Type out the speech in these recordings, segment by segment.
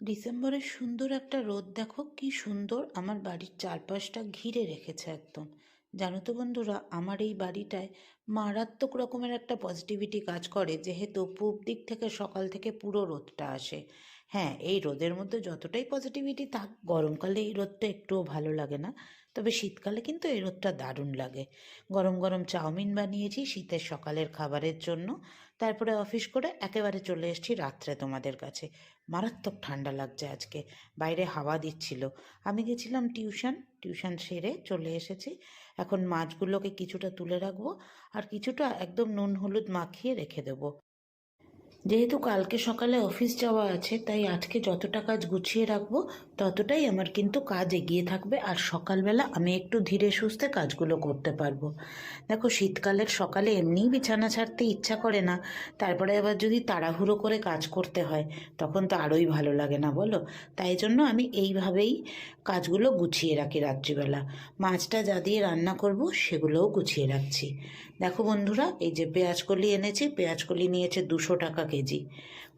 ডিসেম্বরের সুন্দর একটা রোদ, দেখো কি সুন্দর আমার বাড়ির চারপাশটা ঘিরে রেখেছে একদম। জানো তো বন্ধুরা, আমার এই বাড়িটায় মারাত্মক রকমের একটা পজিটিভিটি কাজ করে, যেহেতু পূব দিক থেকে সকাল থেকে পুরো রোদটা আসে। হ্যাঁ এই রোদের মধ্যে যতটাই পজিটিভিটি থাক, গরমকালে এই রোদটা একটুও ভালো লাগে না। তবে শীতকালে কিন্তু এই রোদটা দারুণ লাগে। গরম গরম চাউমিন বানিয়েছি শীতের সকালের খাবারের জন্য। তারপরে অফিস করে একেবারে চলে এসেছি রাত্রে তোমাদের কাছে। মারাত্মক ঠান্ডা লাগছে আজকে। বাইরে হাওয়া দিচ্ছিল। আমি গেছিলাম টিউশন টিউশন সেরে চলে এসেছি। এখন মাছগুলোকে কিছুটা তুলে রাখব আর কিছুটা একদম নুন হলুদ মাখিয়ে রেখে দেবো। যেহেতু কালকে সকালে অফিস যাওয়া আছে, তাই আজকে যতটা কাজ গুছিয়ে রাখব, ততটাই আমার কিন্তু কাজ এগিয়ে থাকবে। আর সকালবেলা আমি একটু ধীরে সুস্থে কাজগুলো করতে পারব। দেখো, শীতকালের সকালে এমনিই বিছানা ছাড়তে ইচ্ছা করে না। তারপরে আবার যদি তাড়াহুড়ো করে কাজ করতে হয়, তখন তো আরোই ভালো লাগে না, বলো? তাই জন্য আমি এইভাবেই কাজগুলো গুছিয়ে রাখি রাত্রিবেলা। মাছটা যা দিয়ে রান্না করব, সেগুলোও গুছিয়ে রাখছি। দেখো বন্ধুরা, এই যে পেঁয়াজকলি এনেছি পেঁয়াজকলি নিয়েছে দুশো টাকা কেজি।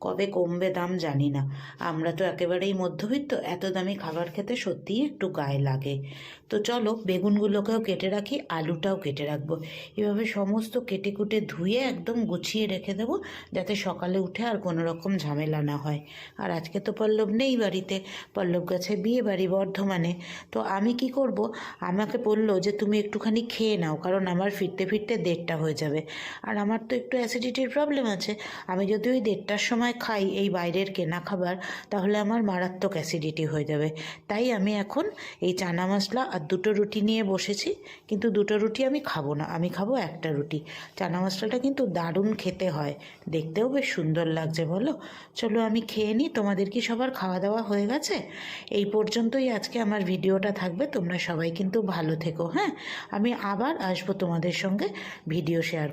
কবে কমবে দাম জানি না। আমরা তো একেবারেই মধ্যবিত্ত, এত দামি খাবার খেতে সত্যিই একটু গায়ে লাগে। তো চলো, বেগুনগুলোকেও কেটে রাখি, আলুটাও কেটে রাখব। এভাবে সমস্ত কেটে কুটে ধুয়ে একদম গুছিয়ে রেখে দেবো, যাতে সকালে উঠে আর কোনো রকম ঝামেলা না হয়। আর আজকে তো পল্লব নেই বাড়িতে। পল্লব গেছে বিয়ে বাড়ি বর্ধমানে। তো আমি কি করব? আমাকে বলল যে, তুমি একটুখানি খেয়ে নাও, কারণ আমার ফিরতে ফিরতে দেড়টা হয়ে যাবে। আর আমার তো একটু অ্যাসিডিটির প্রবলেম আছে। আমি যদি ওই দেড়টার সময় খাই এই বাইরের কেনা খাবার, তাহলে আমার মারাত্মক অ্যাসিডিটি হয়ে যাবে। তাই আমি এখন এই চানা মশলা আর দুটো রুটি নিয়ে বসেছি, কিন্তু দুটো রুটি আমি খাব না, আমি খাব একটা রুটি। চানা মশলাটা কিন্তু দারুণ খেতে হয়, দেখতেও বেশ সুন্দর লাগছে, বলো? চলো আমি খেয়ে নিই, তোমাদের কি সবার খাওয়া দাওয়া হয়ে গেছে? এই পর্যন্তই আজকে আমার ভিডিওটা থাকবে, তোমরা সবাই কিন্তু ভালো থেকো হ্যাঁ? আমি আবার আসব তোমাদের সঙ্গে ভিডিও শেয়ার